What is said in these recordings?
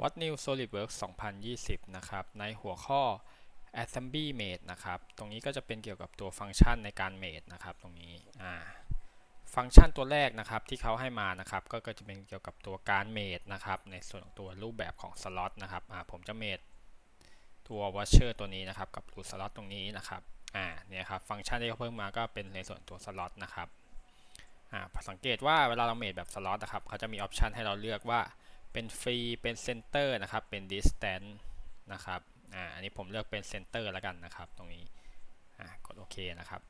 What New SolidWorks 2020 นะครับ ในหัวข้อ Assembly Made นะครับ ตรงนี้ก็จะเป็นเกี่ยวกับตัวฟังก์ชันในการ Made นะครับ ตรงนี้อ่าฟังก์ชันตัวแรกนะครับที่เขาให้มานะครับก็จะเป็นเกี่ยวกับตัวการ Made นะครับ ในส่วนของตัวรูปแบบของสล็อตนะครับอ่าผมจะ Made ตัว Washer ตัวนี้นะครับ กับรูสล็อตตรงนี้นะครับอ่าเนี่ยครับฟังก์ชันที่เขาเพิ่มมาก็เป็นในส่วนตัวสล็อตนะครับอ่าสังเกตว่าเวลาเรา Made แบบสล็อตนะครับเขาจะมีออปชันให้เราเลือกว่า เป็นฟรีเป็นเซนเตอร์นะครับ เป็น distance นะครับอ่าอันนี้ผมเลือกเป็นเซนเตอร์แล้วกันนะครับ ตรงนี้อ่ากดโอเคนะครับ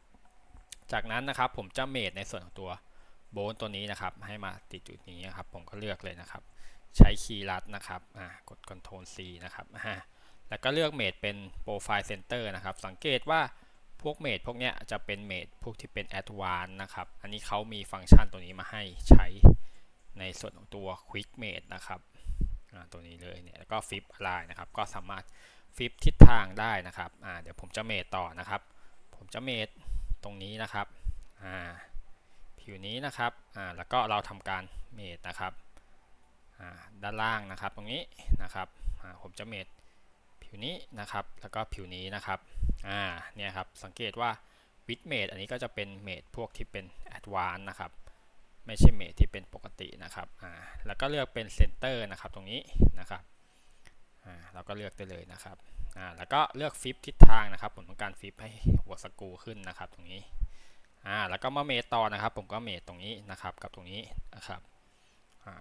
จากนั้นนะครับผมจะเมดในส่วนของตัวโบนตัวนี้นะครับ ให้มาติดจุดนี้นะครับ ผมก็เลือกเลยนะครับ ใช้คีย์ลัดนะครับอ่ากด Ctrl C นะครับอ่าแล้วก็เลือกเมดเป็น Profile Center นะครับ สังเกตว่าพวกเมดพวกเนี้ยจะเป็นเมดพวกที่เป็น Advanced นะครับ อันนี้เขามีฟังก์ชันตัวนี้มาให้ใช้ ในส่วนของตัว Quick Mate นะครับตัวนี้เลยเนี่ยแล้วก็ Flip Align นะครับ ก็สามารถฟิปทิศทางได้นะครับเดี๋ยวผมจะเมทต่อนะครับ ผมจะเมทตรงนี้นะครับผิวนี้นะครับแล้วก็เราทำการเมทนะครับด้านล่างนะครับตรงนี้นะครับผมจะเมทผิวนี้นะครับ แล้วก็ผิวนี้นะครับเนี่ยครับสังเกตว่าวิดเมทอันนี้ก็จะเป็นเมทพวกที่เป็นแอดวานนะครับ ไม่ใช่เมทที่เป็นปกตินะครับอ่าแล้วก็เลือกเป็นเซนเตอร์นะครับตรงนี้นะครับอ่าเราก็เลือกได้เลยนะครับอ่าแล้วก็เลือกฟิปทิศทางนะครับผมต้องการฟิปให้หัวสกูขึ้นนะครับตรงนี้อ่าแล้วก็มาเมทต่อนะครับผมก็เมทตรงนี้นะครับกับตรงนี้นะครับอ่า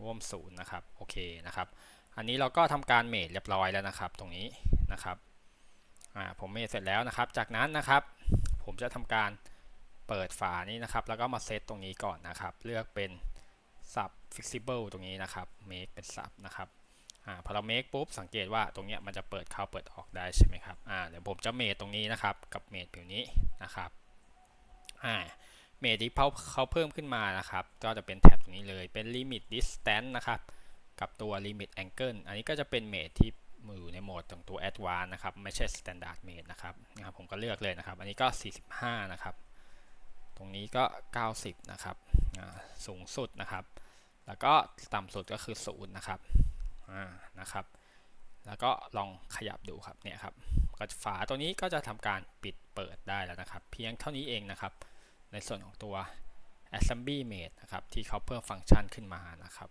ร่วมศูนย์นะครับโอเคนะครับอันนี้เราก็ทำการเมทเรียบร้อยแล้วนะครับตรงนี้นะครับอ่าผมเมทเสร็จแล้วนะครับ จากนั้นนะครับ ผมจะทำการ เปิดฝานี้นะครับ แล้วก็มาเซตตรงนี้ก่อนนะครับ เลือกเป็น sub flexible ตรงนี้นะครับ make เป็น sub นะครับอ่าพอเรา make ปุ๊บสังเกตว่าตรงเนี้ยมันจะเปิดเข้าเปิดออกได้ใช่ไหมครับอ่าเดี๋ยวผมจะ made ตรงนี้นะครับ กับ made ผิวนี้นะครับอ่า made ที่เขาเพิ่มขึ้นมานะครับ ก็จะเป็นแท็บตรงนี้เลยเป็น limit distance นะครับกับตัว limit angle อันนี้ก็จะเป็น made ที่มือในโหมดของตัว advanced นะครับ ไม่ใช่ standard made นะครับนะครับ ผมก็เลือกเลยนะครับ อันนี้ก็ 45 นะครับ นี้ก็ 90 นะครับสูงสุดนะครับ แล้วก็ต่ำสุดก็คือ0นะครับนะครับ แล้วก็ลองขยับดูครับเนี่ยครับก็ฝาตัวนี้ก็จะทำการปิดเปิดได้แล้วนะครับ เพียงเท่านี้เองนะครับ ในส่วนของตัว assembly made นะครับที่เขาเพิ่มฟังก์ชันขึ้นมานะครับ